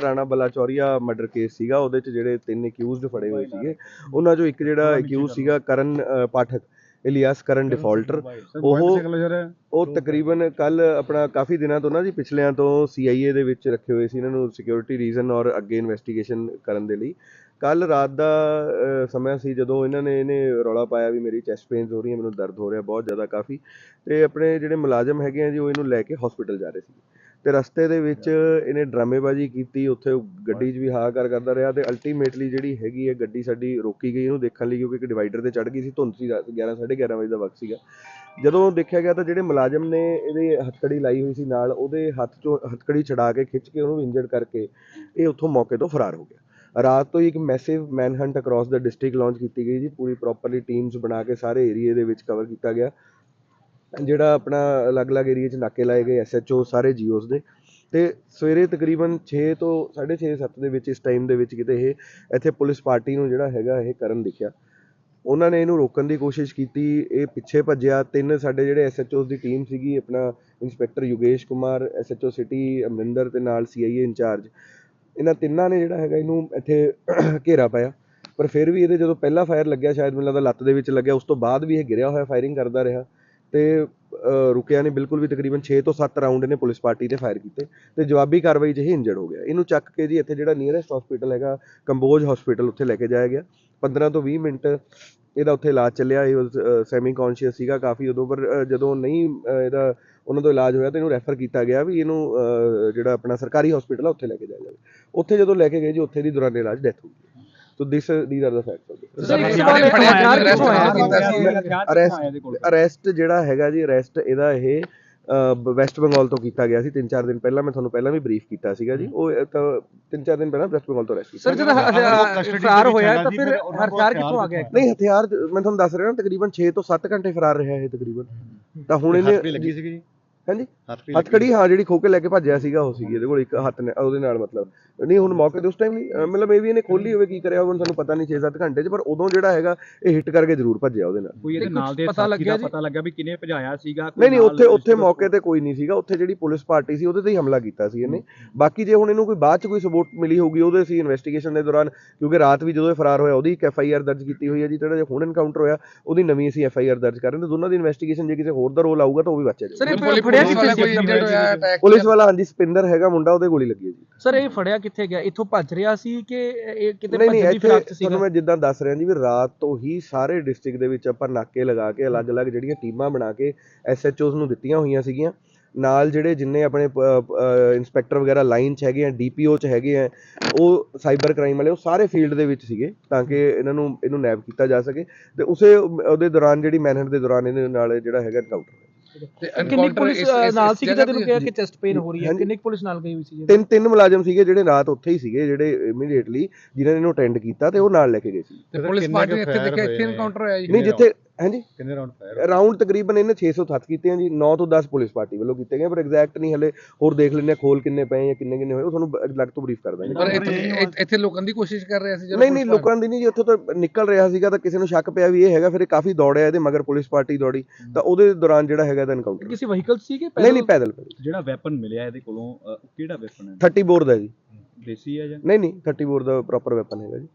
Rana Balachauria murder case ਸੀਗਾ ਉਹਦੇ ਚ ਜਿਹੜੇ ਤਿੰਨ ਅਕਿਊਜ਼ਡ ਫੜੇ ਹੋਏ ਸੀਗੇ। ਉਹਨਾਂ ਚੋਂ ਇੱਕ ਜਿਹੜਾ ਅਕਿਊਜ਼ ਸੀਗਾ ਕਰਨ ਅ, ਪਾਠਕ ਇਲੀਆਸ ਕਰਨ ਡਿਫਾਲਟਰ ਉਹ ਉਹ ਤਕਰੀਬਨ ਕੱਲ ਆਪਣਾ ਕਾਫੀ ਦਿਨਾਂ ਤੋਂ ਨਾ ਜੀ ਪਿਛਲਿਆਂ ਤੋਂ CIA ਦੇ ਵਿੱਚ ਰੱਖੇ ਹੋਏ ਸੀ ਇਹਨਾਂ ਨੂੰ ਸਿਕਿਉਰਿਟੀ ਰੀਜ਼ਨ ਔਰ ਅੱਗੇ ਇਨਵੈਸਟੀਗੇਸ਼ਨ ਕਰਨ ਦੇ ਲਈ। ਕੱਲ ਰਾਤ ਦਾ ਅ, ਸਮਾਂ ਸੀ ਜਦੋਂ ਇਹਨਾਂ ਨੇ ਇਹਨੇ ਰੌਲਾ ਪਾਇਆ ਵੀ ਮੇਰੀ ਚੈਸਟ ਪੇਨਸ ਹੋ ਰਹੀਆਂ ਮੈਨੂੰ ਦਰਦ ਹੋ ਰਿਹਾ ਬਹੁਤ ਜ਼ਿਆਦਾ ਕਾਫੀ। ਤੇ ਆਪਣੇ ਜਿਹੜੇ ਮੁਲਾਜ਼ਮ ਹੈਗੇ ਆ ਜੀ ਉਹ ਇਹਨੂੰ ਲੈ ਕੇ ਹਸਪੀਟਲ ਜਾ ਰਹੇ ਸੀ। ਅਤੇ ਰਸਤੇ ਦੇ ਵਿੱਚ ਇਹਨੇ ਡਰਾਮੇਬਾਜ਼ੀ ਕੀਤੀ, ਉੱਥੇ ਗੱਡੀ 'ਚ ਵੀ ਹਾਹਾਕਾਰ ਕਰਦਾ ਰਿਹਾ ਅਤੇ ਅਲਟੀਮੇਟਲੀ ਜਿਹੜੀ ਹੈਗੀ ਹੈ ਗੱਡੀ ਸਾਡੀ ਰੋਕੀ ਗਈ ਇਹਨੂੰ ਦੇਖਣ ਲਈ ਕਿਉਂਕਿ ਇੱਕ ਡਿਵਾਈਡਰ ਤੇ ਚੜ੍ਹ ਗਈ ਸੀ, ਧੁੰਦ ਸੀ ਰਾਤ 11 11:30 ਵਜੇ ਦਾ ਵਕਤ ਸੀਗਾ। ਜਦੋਂ ਦੇਖਿਆ ਗਿਆ ਤਾਂ ਜਿਹੜੇ ਮੁਲਾਜ਼ਮ ਨੇ ਇਹਦੇ ਹੱਥਕੜੀ ਲਾਈ ਹੋਈ ਸੀ ਨਾਲ, ਉਹਦੇ ਹੱਥ 'ਚੋਂ ਹੱਥਕੜੀ ਛਡਾ ਕੇ ਖਿੱਚ ਕੇ ਉਹਨੂੰ ਇੰਜਰਡ ਕਰਕੇ ਇਹ ਉੱਥੋਂ ਮੌਕੇ ਤੋਂ ਫਰਾਰ ਹੋ ਗਿਆ। ਰਾਤ ਤੋਂ ਹੀ ਇੱਕ massive manhunt across the district launch ਕੀਤੀ ਗਈ ਜੀ, ਪੂਰੀ ਪ੍ਰੋਪਰਲੀ ਟੀਮਸ ਬਣਾ ਕੇ ਸਾਰੇ ਏਰੀਏ ਦੇ ਵਿੱਚ ਕਵਰ ਕੀਤਾ ਗਿਆ। ਜਿਹੜਾ ਆਪਣਾ ਅਲੱਗ-ਅਲੱਗ ਏਰੀਏ 'ਚ ਨਾਕੇ ਲਾਏ ਗਏ ਐਸਐਚਓ ਸਾਰੇ ਜੀਓਸ ਦੇ। ਅਤੇ ਸਵੇਰੇ ਤਕਰੀਬਨ ਛੇ ਤੋਂ 6:30 7 ਦੇ ਵਿੱਚ ਇਸ ਟਾਈਮ ਦੇ ਵਿੱਚ ਕਿਤੇ ਇਹ ਇੱਥੇ ਪੁਲਿਸ ਪਾਰਟੀ ਨੂੰ ਜਿਹੜਾ ਹੈਗਾ ਇਹ ਕਰਨ ਦਿਖਿਆ। ਉਹਨਾਂ ਨੇ ਇਹਨੂੰ ਰੋਕਣ ਦੀ ਕੋਸ਼ਿਸ਼ ਕੀਤੀ, ਇਹ ਪਿੱਛੇ ਭੱਜਿਆ। ਤਿੰਨ ਸਾਡੇ ਜਿਹੜੇ ਐਸਐਚਓਸ ਦੀ ਟੀਮ ਸੀਗੀ, ਆਪਣਾ inspector Yogesh Kumar SHO city Amarinder ਤੇ ਨਾਲ ਸੀਆਈਏ ਇੰਚਾਰਜ। ਇਹਨਾਂ ਤਿੰਨਾਂ ਨੇ ਜਿਹੜਾ ਹੈਗਾ ਇਹਨੂੰ ਇੱਥੇ ਘੇਰਾ ਪਾਇਆ। ਪਰ ਫਿਰ ਵੀ ਇਹਦੇ ਜਦੋਂ ਪਹਿਲਾ ਫਾਇਰ ਲੱਗਿਆ, ਸ਼ਾਇਦ ਮੈਨੂੰ ਲੱਗਦਾ ਲੱਤ ਦੇ ਵਿੱਚ ਲੱਗਿਆ, ਉਸ ਤੋਂ ਬਾਅਦ ਵੀ ਇਹ ਗਿਰਿਆ ਹੋਇਆ ਫਾਇਰਿੰਗ ਕਰਦਾ ਰਿਹਾ। ਤੇ ਅ, ਰੁਕਿਆ ਨਹੀਂ ਬਿਲਕੁਲ ਵੀ ਤਕਰੀਬਨ 6 ਤੋਂ 7 ਰਾਉਂਡ ਇਹਨੇ ਪੁਲਿਸ ਪਾਰਟੀ ਤੇ ਫਾਇਰ ਕੀਤੇ ਤੇ ਜਵਾਬੀ ਕਾਰਵਾਈ 'ਚ ਇਹ ਇੰਜਰਡ ਹੋ ਗਿਆ। ਇਹਨੂੰ ਚੱਕ ਕੇ ਜੀ ਇੱਥੇ ਜਿਹੜਾ ਨੀਅਰੈਸਟ ਹਸਪੀਟਲ ਹੈਗਾ ਕੰਬੋਜ ਹਸਪੀਟਲ ਉੱਥੇ ਲੈ ਕੇ ਜਾਇਆ ਗਿਆ। 15 ਤੋਂ 20 ਮਿੰਟ ਇਹਦਾ ਉੱਥੇ ਇਲਾਜ ਚੱਲਿਆ ਇਹ ਸੈਮੀ ਕੌਨਸ਼ੀਅਸ ਸੀਗਾ ਕਾਫੀ ਉਦੋਂ ਪਰ ਜਦੋਂ ਨਹੀਂ ਇਹਦਾ ਉਹਨਾਂ ਤੋਂ ਇਲਾਜ ਹੋਇਆ ਤੇ ਇਹਨੂੰ ਰੈਫਰ ਕੀਤਾ ਗਿਆ ਵੀ ਇਹਨੂੰ ਜਿਹੜਾ ਆਪਣਾ ਸਰਕਾਰੀ ਹਸਪੀਟਲ ਆ ਉੱਥੇ ਲੈ ਕੇ ਜਾਇਆ ਜਾਵੇ। ਉੱਥੇ ਜਦੋਂ ਲੈ ਕੇ ਗਏ ਜੀ ਉੱਥੇ ਦੀ ਦੌਰਾਨ ਇਲਾਜ ਡੈਥ ਹੋ ਗਈ ਸੋ ਦਿਸ ਦੀਆਂ are the facts. Arrest arrest ਜਿਹੜਾ ਹੈਗਾ ਜੀ ਅਰੈਸਟ ਇਹਦਾ ਇਹ ਵੈਸਟ ਬੰਗਾਲ ਤੋਂ ਕੀਤਾ ਗਿਆ ਸੀ 3-4 ਦਿਨ ਪਹਿਲਾਂ ਮੈਂ ਤੁਹਾਨੂੰ ਪਹਿਲਾਂ ਵੀ ਬਰੀਫ ਕੀਤਾ ਸੀਗਾ ਜੀ। ਉਹ ਤਿੰਨ ਚਾਰ ਦਿਨ ਪਹਿਲਾਂ ਵੈਸਟ ਬੰਗਾਲ ਤੋਂ ਅਰੈਸਟ ਕੀਤਾ। ਸਰ ਜਦੋਂ ਫਰਾਰ ਹੋਇਆ ਤਾਂ ਫਿਰ ਹਥਿਆਰ ਕਿੱਥੋਂ ਆ ਗਿਆ? ਨਹੀਂ ਹਥਿਆਰ ਮੈਂ ਤੁਹਾਨੂੰ ਦੱਸ ਰਿਹਾ ਨਾ ਤਕਰੀਬਨ 6 ਤੋਂ 7 ਘੰਟੇ ਫਰਾਰ ਰਿਹਾ ਇਹ ਤਕਰੀਬਨ। ਤਾਂ ਹੁਣ ਇਹਨੇ ਲੱਗੀ ਸੀਗੀ ਜੀ। ਹਾਂਜੀ? ਹੱਥ ਵੀ ਹੱਥਕੜੀ ਹਾਂ ਜਿਹੜੀ ਖੋ ਕੇ ਲੈ ਕੇ ਭੱਜਿਆ ਸੀਗਾ ਉਹ ਸੀਗੀ ਇਹਦੇ ਕੋਲ ਇੱਕ ਹੱਥ ਨੇ ਉਹਦੇ ਨਾਲ ਮਤਲਬ। ਨਹੀਂ ਹੁਣ ਮੌਕੇ ਤੇ ਉਸ ਟਾਈਮ ਨਹੀਂ ਅਹ ਮਤਲਬ ਇਹ ਵੀ ਇਹਨੇ ਖੋਲੀ ਹੋਵੇ ਕੀ ਕਰਿਆ ਹੋਵੇ ਸਾਨੂੰ ਪਤਾ ਨਹੀਂ 6-7 ਘੰਟੇ 'ਚ ਪਰ ਉਦੋਂ ਜਿਹੜਾ ਹੈਗਾ ਇਹ ਹਿੱਟ ਕਰਕੇ ਜ਼ਰੂਰ ਭੱਜਿਆ ਉਹਦੇ ਨਾਲ। ਕੋਈ ਇਹਦੇ ਤੇ ਨਾਲ ਦੇ ਪਤਾ ਸਾਥੀ ਲੱਗਿਆ ਦਾ ਜੀ? ਪਤਾ ਲੱਗਾ ਵੀ ਕਿਨੇ ਭਜਾਇਆ ਸੀਗਾ ਕੋਈ ਨਹੀਂ ਨਹੀਂ ਨਾਲ ਉੱਥੇ ਉੱਥੇ ਰਿਸ਼ਤੇਦਾਰ- ਮੌਕੇ ਤੇ ਕੋਈ ਨਹੀਂ ਸੀਗਾ ਉੱਥੇ ਜਿਹੜੀ ਪੁਲਿਸ ਪਾਰਟੀ ਸੀ ਉਹਦੇ ਤੇ ਹੀ ਹਮਲਾ ਕੀਤਾ ਸੀ ਇਹਨੇ। ਬਾਕੀ ਜੇ ਹੁਣ ਇਹਨੂੰ ਕੋਈ ਬਾਅਦ ਚ ਕੋਈ ਸਪੋਰਟ ਮਿਲੀ ਹੋਊਗੀ ਉਹਦੇ ਸੀ ਇਨਵੈਸਟੀਗੇਸ਼ਨ ਦੇ ਦੌਰਾਨ ਕਿਉਂਕਿ ਰਾਤ ਵੀ ਜਦੋਂ ਇਹ ਫਰਾਰ ਹੋਇਆ ਉਹਦੀ ਇੱਕ ਐਫ ਆਈ ਆਰ ਦਰਜ ਕੀਤੀ ਹੋਈ ਹੈ ਜੀ ਜਿਹੜਾ ਜੇ ਹੁਣ ਐਨਕਾਊਂਟਰ ਹੋਇਆ ਉਹਦੀ ਨਵੀਂ ਅਸੀਂ ਐਫ ਆਈ ਆਰ ਦਰਜ ਕਰ ਰਹੇ ਹਾਂ ਤੇ ਦੋਨਾਂ ਦੀ ਇਨਵੈਸਟੀਗੇਸ਼ਨ ਜੇ ਕਿਸੇ ਹੋਰ ਦਾ ਰੋਲ ਆਊਗਾ ਤਾਂ ਉਹ ਵੀ ਬਚਿਆ ਸਰ ਜਾਊਗਾ ਇਹ ਫੜਿਆ ਕਿੱਥੇ ਸੀ ਇੰਜਰਡ ਹੋਇਆ ਪੁਲਿਸ ਵਾਲਾ ਹਾਂਜੀ ਸਪਿੰਦਰ ਹੈਗਾ ਮੁੰਡਾ ਉਹਦੇ ਗੋਲੀ ਲੱਗੀ ਹੈ ਜੀ। ਸਰ ਇਹ ਫੜਿਆ ਕਿੱਥੇ ਗਿਆ? ਇੱਥੋਂ ਭੱਜ ਰਿਹਾ ਸੀ ਕਿ ਇਹ ਕਿਤੇ ਨਹੀਂ ਨਹੀਂ ਇੱਥੇ ਤੁਹਾਨੂੰ ਮੈਂ ਜਿੱਦਾਂ ਦੱਸ ਰਿਹਾ ਜੀ ਵੀ ਰਾਤ ਤੋਂ ਹੀ ਸਾਰੇ ਡਿਸਟ੍ਰਿਕਟ ਦੇ ਵਿੱਚ ਆਪਾਂ ਨਾਕੇ ਲਗਾ ਕੇ ਅਲੱਗ-ਅਲੱਗ ਜਿਹੜੀਆਂ ਟੀਮਾਂ ਬਣਾ ਕੇ ਐਸਐਚਓਸ ਨੂੰ ਦਿੱਤੀਆਂ ਹੋਈਆਂ ਸੀਗੀਆਂ। ਨਾਲ ਜਿਹੜੇ ਜਿੰਨੇ ਆਪਣੇ ਇਨਸਪੈਕਟਰ ਵਗੈਰਾ ਲਾਈਨ 'ਚ ਹੈਗੇ ਆ ਡੀਪੀਓ 'ਚ ਹੈਗੇ ਆ ਉਹ ਸਾਈਬਰ ਕ੍ਰਾਈਮ ਵਾਲੇ ਉਹ ਸਾਰੇ ਫੀਲਡ ਦੇ ਵਿੱਚ ਸੀਗੇ ਤਾਂ ਕਿ ਇਹਨਾਂ ਨੂੰ ਇਹਨੂੰ ਨੈਬ ਕੀਤਾ ਜਾ ਸਕੇ। ਤੇ ਉਸੇ ਉਹਦੇ ਦੌਰਾਨ ਜਿਹੜੀ ਮੈਨਹਟ ਦੇ ਦੌਰਾਨ ਇਹਦੇ ਨਾਲ ਜਿਹੜਾ ਹੈਗਾ ਐਨਕਾਊਂਟਰ ਤੇ ਕਿੰਨੀ ਪੁਲਿਸ ਅ, ਨਾਲ ਸੀ ਜਗ੍ਹਾ ਕਿ ਤੈਨੂੰ ਤੇ- ਕਿਹਾ ਕਿ ਚੈਸਟ ਪੇਨ ਹੋ ਰਹੀ ਹੈ? ਹਾਂਜੀ। ਕਿੰਨੀ ਕੁ ਪੁਲਿਸ ਨਾਲ ਗਈ ਹੋਈ ਸੀ ਜੀ ਤਿੰਨ ਤਿੰਨ ਮੁਲਾਜ਼ਮ ਸੀਗੇ ਜਿਹੜੇ ਰਾਤ ਉੱਥੇ ਹੀ ਸੀਗੇ ਜਿਹੜੇ ਇਮੀਡੀਏਟਲੀ ਜਿਨ੍ਹਾਂ ਨੇ ਇਹਨੂੰ ਅਟੈਂਡ ਕੀਤਾ ਤੇ ਉਹ ਨਾਲ ਲੈ ਕੇ ਗਏ ਸੀ। ਤੇ ਪੁਲਿਸ ਪਾਰਟੀ ਇੱਥੇ ਦੇਖਿਆ ਇੱਥੇ ਐਨਕਾਊਂਟਰ ਹੋਇਆ ਜੀ? ਨਹੀਂ ਜਿੱਥੇ ਹਾਂਜੀ? ਕਿੰਨੇ ਰਾਉਂਡ ਫਾਇਰ ਰਾਉਂਡ ਤਕਰੀਬਨ ਇਹਨੇ 607 ਕੀਤੇ ਆ ਜੀ 9 ਤੋਂ 10 ਪੁਲਿਸ ਪਾਰਟੀ ਵੱਲੋਂ ਕੀਤੇ ਗਏ ਪਰ ਐਗਜ਼ੈਕਟ ਨਹੀਂ ਹਲੇ ਹੋਰ ਦੇਖ ਲੈਂਦੇ ਆ ਖੋਲ ਕਿੰਨੇ ਪਏ ਜਾਂ ਕਿੰਨੇ ਕਿੰਨੇ ਹੋਏ ਉਹ ਤੁਹਾਨੂੰ ਅਲੱਗ ਤੋਂ ਬਰੀਫ ਕਰ ਦਾਂਗੇ। ਪਰ ਇੱਥੇ ਇੱਥੇ- ਇੱਥੇ ਲੋਕਾਂ ਦੀ ਕੋਸ਼ਿਸ਼ ਕਰ ਰਿਹਾ ਸੀ ਜਦੋਂ ਨਹੀਂ ਨਹੀਂ ਲੋਕਾਂ ਦੀ ਨਹੀਂ ਜੀ ਉੱਥੋਂ ਤਾਂ ਨਿਕਲ ਰਿਹਾ ਸੀਗਾ ਤਾਂ ਕਿਸੇ ਨੂੰ ਸ਼ੱਕ ਪਿਆ ਵੀ ਇਹ ਹੈਗਾ ਫਿਰ ਇਹ ਕਾਫੀ ਦੌੜਿਆ ਇਹਦੇ ਮਗਰ ਪੁਲਿਸ ਪਾਰਟੀ ਦੌੜੀ ਤਾਂ ਉਹਦੇ ਦੌਰਾਨ ਜਿਹੜਾ ਹੈਗਾ ਇਹਦਾ ਐਨਕਾਊਂਟਰ ਕਿਸੇ ਵਹੀਕਲ ਸੀ ਕਿ ਨਹੀਂ ਨਹੀਂ ਪੈਦਲ ਪੈਦਲ। ਜਿਹੜਾ ਵੈਪਨ ਮਿਲਿਆ ਇਹਦੇ ਕੋਲੋਂ ਅਹ, ਉਹ ਕਿਹੜਾ ਵੈਪਨ ਹੈ? 30 ਬੋਰ ਦਾ ਜੀ। ਦੇਸੀ ਹੈ ਜਾਂ? ਨਹੀਂ ਨਹੀਂ 30 ਬੋਰ ਦਾ ਪ੍ਰੋਪਰ ਵੈਪਨ ਹੈਗਾ ਜੀ।